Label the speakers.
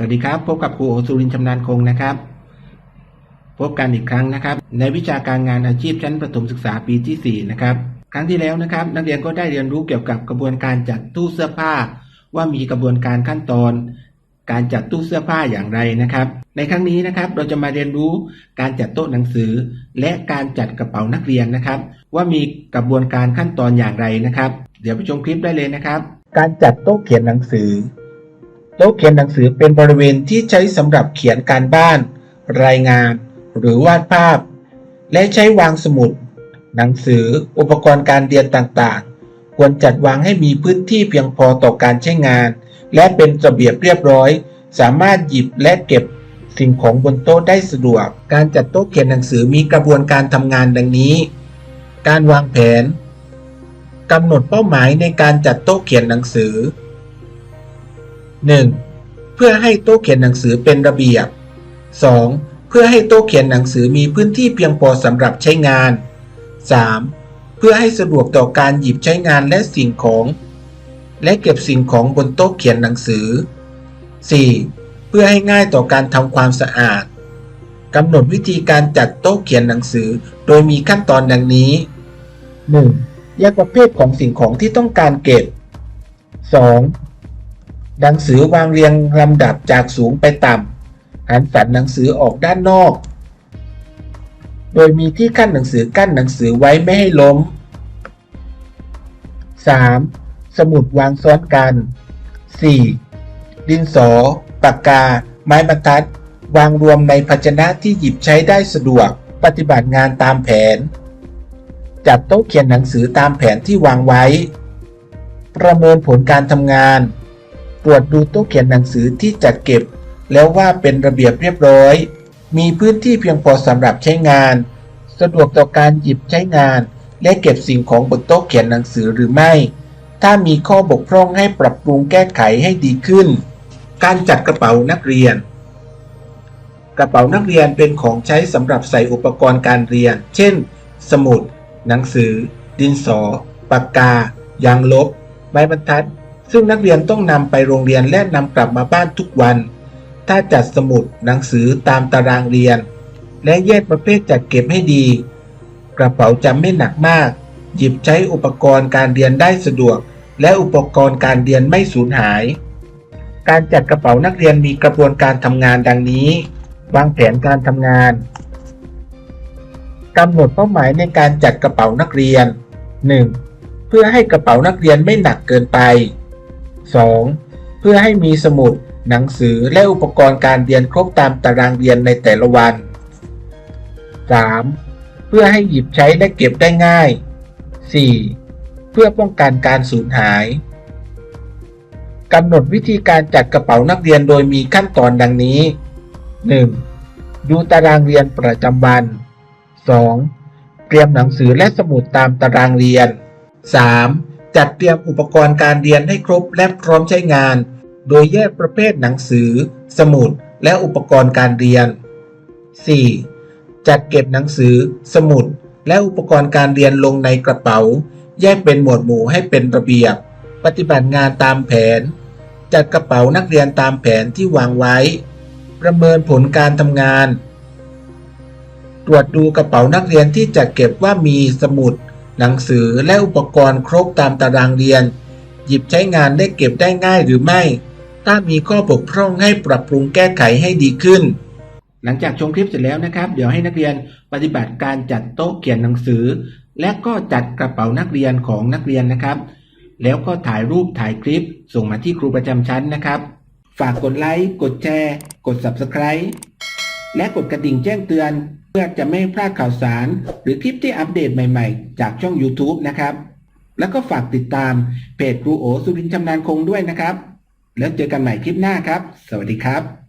Speaker 1: สวัสดีครับ พบกับครูโอสุรินชำนาญคงนะครับ พบกันอีกครั้งนะครับ ในวิชาการงานอาชีพชั้นประถมศึกษาปีที่ 4 นะครับ ครั้งที่แล้วนะครับ นักเรียนก็ได้เรียนรู้เกี่ยวกับกระบวนการจัดตู้เสื้อผ้า ว่ามีกระบวนการขั้นตอน การจัดตู้เสื้อผ้าอย่างไรนะครับ ในครั้งนี้นะครับเราจะมาเรียนรู้การจัดโต๊ะหนังสือ และการจัดกระเป๋านักเรียนนะครับ ว่ามีกระบวนการขั้นตอนอย่างไรนะครับ เดี๋ยวไปชมคลิปได้เลยนะครับ การจัดโต๊ะเขียนหนังสือ โต๊ะเขียนหนังสือเป็นบริเวณที่ใช้สำหรับเขียนการบ้าน รายงาน หรือวาดภาพ และใช้วางสมุด หนังสือ อุปกรณ์การเรียนต่างๆ ควรจัดวางให้มีพื้นที่เพียงพอต่อการใช้งาน และเป็นระเบียบเรียบร้อย สามารถหยิบและเก็บสิ่งของบนโต๊ะได้สะดวก การจัดโต๊ะเขียนหนังสือมีกระบวนการทำงานดังนี้ การวางแผนกำหนดเป้าหมายในการจัดโต๊ะเขียนหนังสือ 1. เพื่อให้โต๊ะเขียนหนังสือเป็นระเบียบ 2. เพื่อให้โต๊ะเขียนหนังสือมีพื้นที่เพียงพอสำหรับใช้งาน 3. เพื่อให้สะดวกต่อการหยิบใช้งานและสิ่งของ และเก็บสิ่งของบนโต๊ะเขียนหนังสือ 4. เพื่อให้ง่ายต่อการทำความสะอาดกำหนดวิธีการจัดโต๊ะเขียนหนังสือ โดยมีขั้นตอนดังนี้ 1. แยกประเภทของสิ่งของที่ต้องการเก็บ 2. หนังสือวางเรียงลำดับจากสูงไปต่ำหันสันหนังสือออกด้านนอก โดยมีที่กั้นหนังสือกั้นหนังสือไว้ไม่ให้ล้ม 3. สมุดวางซ้อนกัน 4. ดินสอ ปากกา ไม้บรรทัด วางรวมในภาชนะที่หยิบใช้ได้สะดวก ปฏิบัติงานตามแผน จัดโต๊ะเขียนหนังสือตามแผนที่วางไว้ ประเมินผลการทำงาน ตรวจดูโต๊ะเขียนหนังสือที่จัดเก็บ แล้วว่าเป็นระเบียบเรียบร้อย มีพื้นที่เพียงพอสำหรับใช้งาน สะดวกต่อการหยิบใช้งาน และเก็บสิ่งของบนโต๊ะเขียนหนังสือหรือไม่ ถ้ามีข้อบกพร่องให้ปรับปรุงแก้ไขให้ดีขึ้น การจัดกระเป๋านักเรียน กระเป๋านักเรียนเป็นของใช้สำหรับใส่อุปกรณ์การเรียน เช่น สมุด หนังสือ ดินสอ ปากกา ยางลบ ไม้บรรทัด ซึ่งนักเรียนต้องนำไปโรงเรียนและนำกลับมาบ้านทุกวัน ถ้าจัดสมุดหนังสือตามตารางเรียน และแยกประเภทจัดเก็บให้ดี กระเป๋าจะไม่หนักมาก หยิบใช้อุปกรณ์การเรียนได้สะดวก และอุปกรณ์การเรียนไม่สูญหาย การจัดกระเป๋านักเรียนมีกระบวนการทำงานดังนี้ วางแผนการทำงานกำหนดเป้าหมายในการจัดกระเป๋านักเรียน 1. เพื่อให้กระเป๋านักเรียนไม่หนักเกินไป 2. เพื่อให้มีสมุด หนังสือและอุปกรณ์การเรียนครบตามตารางเรียนในแต่ละวัน 3. เพื่อให้หยิบใช้และเก็บได้ง่าย 4. เพื่อป้องกันการสูญหายกำหนดวิธีการจัดกระเป๋านักเรียนโดยมีขั้นตอนดังนี้ 1. ดูตารางเรียนประจำวัน 2. เตรียมหนังสือและสมุดตามตารางเรียน 3. จัดเตรียมอุปกรณ์การเรียนให้ครบและพร้อมใช้งาน โดยแยกประเภทหนังสือ สมุด และอุปกรณ์การเรียน 4. จัดเก็บหนังสือ สมุด และอุปกรณ์การเรียนลงในกระเป๋า แยกเป็นหมวดหมู่ให้เป็นระเบียบ ปฏิบัติงานตามแผน จัดกระเป๋านักเรียนตามแผนที่วางไว้ ประเมินผลการทำงาน ตรวจดูกระเป๋านักเรียนที่จัดเก็บว่ามีสมุด หนังสือและอุปกรณ์ครบตามตารางเรียน หยิบใช้งานได้เก็บได้ง่ายหรือไม่ ถ้ามีข้อบกพร่องให้ปรับปรุงแก้ไขให้ดีขึ้น หลังจากชมคลิปเสร็จแล้วนะครับ เดี๋ยวให้นักเรียนปฏิบัติการจัดโต๊ะเขียนหนังสือ และก็จัดกระเป๋านักเรียนของนักเรียนนะครับ แล้วก็ถ่ายรูปถ่ายคลิป ส่งมาที่ครูประจำชั้นนะครับ ฝากกดไลค์กดแชร์ กด Subscribe และกดกระดิ่งแจ้งเตือน เพื่อจะไม่พลาดข่าวสาร หรือคลิปที่อัปเดตใหม่ๆ จากช่อง YouTube นะครับ แล้วก็ฝากติดตามเพจครูโอสุรินทร์ชำนาญคงด้วยนะครับ แล้วเจอกันใหม่คลิปหน้าครับ สวัสดีครับ